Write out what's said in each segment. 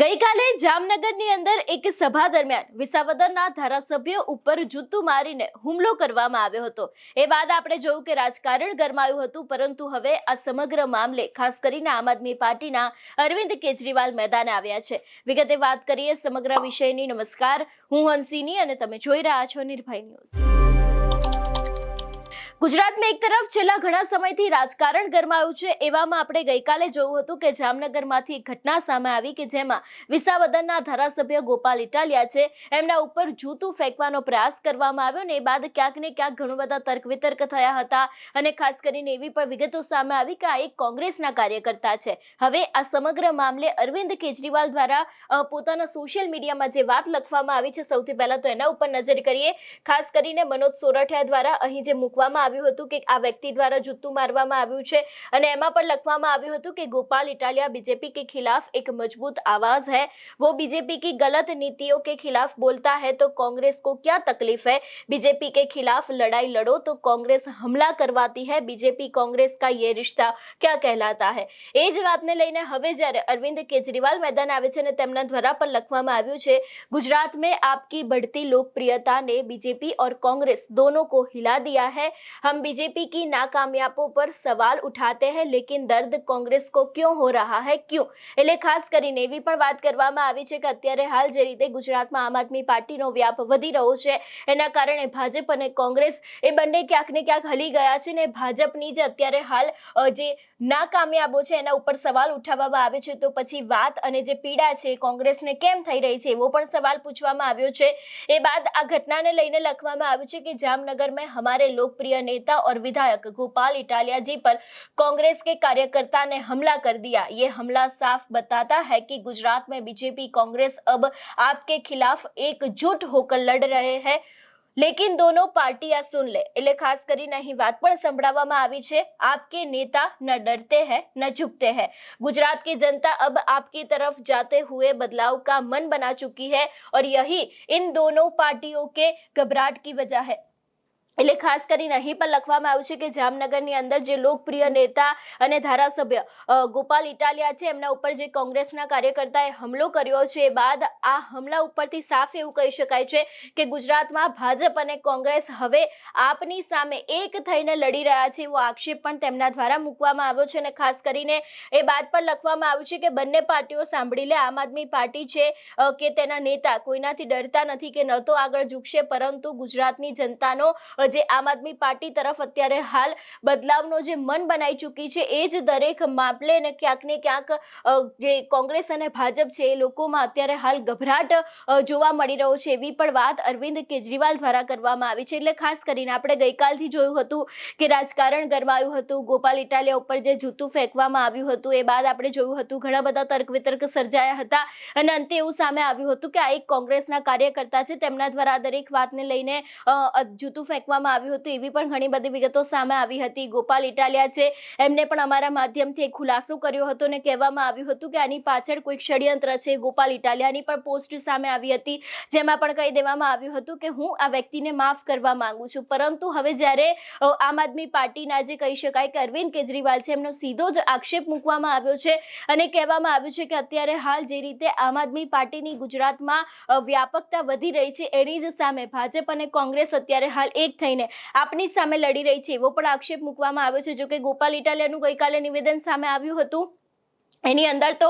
ગઈકાલે જામનગરની અંદર એક સભા દરમિયાન વિસાવદરના ધારાસભ્ય ઉપર જૂતું મારીને હુમલો કરવામાં આવ્યો હતો. એ બાદ આપણે જોયું કે રાજકારણ ગરમાયું હતું, પરંતુ હવે આ સમગ્ર મામલે ખાસ કરીને આમ આદમી પાર્ટીના અરવિંદ કેજરીવાલ મેદાને આવ્યા છે. વિગતે વાત કરીએ સમગ્ર વિષયની. નમસ્કાર. હું હંસિની અને તમે જોઈ રહ્યા છો નિર્ભય ન્યૂઝ. ગુજરાતમાં એક તરફ છેલ્લા ઘણા સમયથી રાજકારણ ગરમાયું છે, એવામાં આપણે ગઈકાલે જોયું હતું કે જામનગરમાંથી એક ઘટના સામે આવી કે જેમાં વિસાવદનના ધારાસભ્ય ગોપાલ ઇટાલિયા છે. એમના ઉપર જૂતું ફેંકવાનો પ્રયાસ કરવામાં આવ્યો ને એ બાદ ક્યાંક ને ક્યાંક ઘણું બધા તર્ક વિતર્ક થયા હતા અને ખાસ કરીને એવી પણ વિગતો સામે આવી કે આ એક કોંગ્રેસના કાર્યકર્તા છે. હવે આ સમગ્ર મામલે અરવિંદ કેજરીવાલ દ્વારા પોતાના સોશિયલ મીડિયામાં જે વાત લખવામાં આવી છે, સૌથી પહેલા તો એના ઉપર નજર કરીએ. ખાસ કરીને મનોજ સોરઠિયા દ્વારા અહીં જે મૂકવામાં આવ્યું હતું કે આ વ્યક્તિ દ્વારા જૂતું મારવામાં આવ્યું છે અને એમાં પણ લખવામાં આવ્યું હતું કે ગોપાલ इटालिया बीजेपी के खिलाफ एक मजबूत आवाज है वो बीजेपी की गलत नीतियों के खिलाफ बोलता है तो कांग्रेस को क्या तकलीफ है बीजेपी के खिलाफ लड़ाई लड़ो तो कांग्रेस हमला करवाती है बीजेपी कांग्रेस का ये रिश्ता क्या कहलाता है એ જ વાતને લઈને હવે જ્યારે અરવિંદ કેજરીવાલ મેદાન આવે છે અને તેમના દ્વારા પણ લખવામાં આવ્યું છે गुजरात में आपकी बढ़ती लोकप्रियता ने बीजेपी और कांग्रेस दोनों को हिला दिया है हम बीजेपी की नाकामयाबों पर सवाल उठाते हैं लेकिन दर्द कांग्रेस को क्यों हो रहा है क्यों એટલે ખાસ કરીને એવી પણ વાત કરવામાં આવી છે કે અત્યારે હાલ જે રીતે ગુજરાતમાં આમ આદમી પાર્ટીનો વ્યાપ વધી રહ્યો છે એના કારણે ભાજપ અને કોંગ્રેસ એ બંને ક્યાંક ને ક્યાંક હલી ગયા છે ને ભાજપની જે અત્યારે હાલ અ, જે નાકામયાબો છે એના ઉપર સવાલ ઉઠાવવામાં આવે છે તો પછી વાત અને જે પીડા છે એ કોંગ્રેસને કેમ થઈ રહી છે એવો પણ સવાલ પૂછવામાં આવ્યો છે એ બાદ આ ઘટનાને લઈને લખવામાં આવ્યું છે કે जामनगर में हमारे लोकप्रिय नेता और विधायक गोपाल इटालिया जी पर कांग्रेस के कार्यकर्ता ने हमला कर दिया ये हमला साफ बताता है कि गुजरात में बीजेपी कांग्रेस अब आपके खिलाफ एकजुट होकर लड़ रहे हैं લેકિન દોનો પાર્ટીયા સુન લે એટલે ખાસ કરીને અહીં વાત પણ સંભળાવવામાં આવી છે આપકે નેતા ન ડરતે हैं न झुकते हैं गुजरात की जनता अब आपकी तरफ जाते हुए बदलाव का मन बना चुकी है और यही इन दोनों पार्टियों के घबराहट की वजह है એટલે ખાસ કરીને અહીં પણ લખવામાં આવ્યું છે કે જામનગરની અંદર જે લોકપ્રિય નેતા અને ધારાસભ્ય ગોપાલ ઇટાલિયા છે, એમના ઉપર જે કોંગ્રેસના કાર્યકર્તાએ હુમલો કર્યો છે, એ બાદ આ હમલા ઉપરથી સાફ એવું કહી શકાય છે કે ગુજરાતમાં ભાજપ અને કોંગ્રેસ હવે આપની સામે એક થઈને લડી રહ્યા છે એવો આક્ષેપ પણ તેમના દ્વારા મૂકવામાં આવ્યો છે અને ખાસ કરીને એ બાદ પણ લખવામાં આવ્યું છે કે બંને પાર્ટીઓ સાંભળી લે, આમ આદમી પાર્ટી છે કે તેના નેતા, કોઈનાથી ડરતા નથી કે ન તો આગળ ઝૂકશે, પરંતુ ગુજરાતની જનતાનો જે આમ આદમી પાર્ટી તરફ અત્યારે હાલ બદલાવનો જે મન બનાવી ચૂકી છે એ જ દરેક મામલે ને ક્યાંક ને ક્યાંક જે કોંગ્રેસ અને ભાજપ છે એ લોકોમાં અત્યારે હાલ ગભરાટ જોવા મળી રહ્યો છે. એવી પણ વાત અરવિંદ કેજરીવાલ દ્વારા કરવામાં આવી છે. એટલે ખાસ કરીને આપણે ગઈકાલથી જોયું હતું કે રાજકારણ ગરમાયું હતું. ગોપાલ ઇટાલિયા ઉપર જે જૂતું ફેંકવામાં આવ્યું હતું એ બાદ આપણે જોયું હતું ઘણા બધા તર્ક વિતર્ક સર્જાયા હતા. અને અંતે એવું સામે આવ્યું હતું કે આ એક કોંગ્રેસના કાર્યકર્તા છે. તેમના દ્વારા દરેક વાતને લઈને જૂતું અ, જૂતું ફેંકવામાં આવ્યું હતું. એવી પણ ઘણી બધી વિગતો સામે આવી હતી. ગોપાલ ઇટાલિયા છે. એમને પણ અમારા માધ્યમથી ખુલાસો કર્યો હતો અને કહેવામાં આવ્યું હતું કે આની પાછળ કોઈક ષડયંત્ર છે. ગોપાલ ઇટાલિયાની પણ પોસ્ટ સામે આવી હતી. જેમાં પણ કહી દેવામાં આવ્યું હતું કે હું આ વ્યક્તિને માફ કરવા માંગુ છું. પરંતુ હવે જ્યારે આમ આદમી પાર્ટીના જે કહી શકાય કે અરવિંદ કેજરીવાલ છે, એમનો સીધો જ આક્ષેપ મૂકવામાં આવ્યો છે અને કહેવામાં આવ્યું છે કે અત્યારે હાલ જે રીતે આમ આદમી પાર્ટીની ગુજરાતમાં વ્યાપકતા વધી રહી છે એની જ સામે ભાજપ અને કોંગ્રેસ અત્યારે હાલ એક થઈને આપની સામે લડી રહી છે એવો પણ આક્ષેપ મૂકવામાં આવ્યો છે. જોકે ગોપાલ ઇટાલિયાનું ગઈકાલે નિવેદન સામે આવ્યું હતું. એની અંદર તો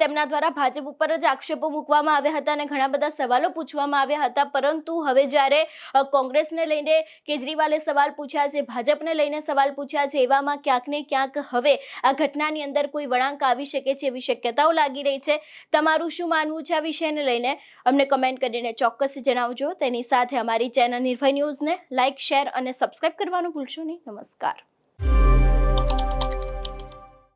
તેમના દ્વારા ભાજપ ઉપર જ આક્ષેપો મૂકવામાં આવ્યા હતા અને ઘણા બધા સવાલો પૂછવામાં આવ્યા હતા. પરંતુ હવે જ્યારે કોંગ્રેસને લઈને કેજરીવાલે સવાલ પૂછ્યા છે, ભાજપને લઈને સવાલ પૂછ્યા છે, એવામાં ક્યાંક ને ક્યાંક હવે આ ઘટનાની અંદર કોઈ વળાંક આવી શકે છે એવી શક્યતાઓ લાગી રહી છે. તમારું શું માનવું છે આ વિષયને લઈને? અમને કમેન્ટ કરીને ચોક્કસ જણાવજો. તેની સાથે અમારી ચેનલ નિર્ભય ન્યૂઝને લાઇક શેર અને સબસ્ક્રાઇબ કરવાનું ભૂલશો નહીં. નમસ્કાર.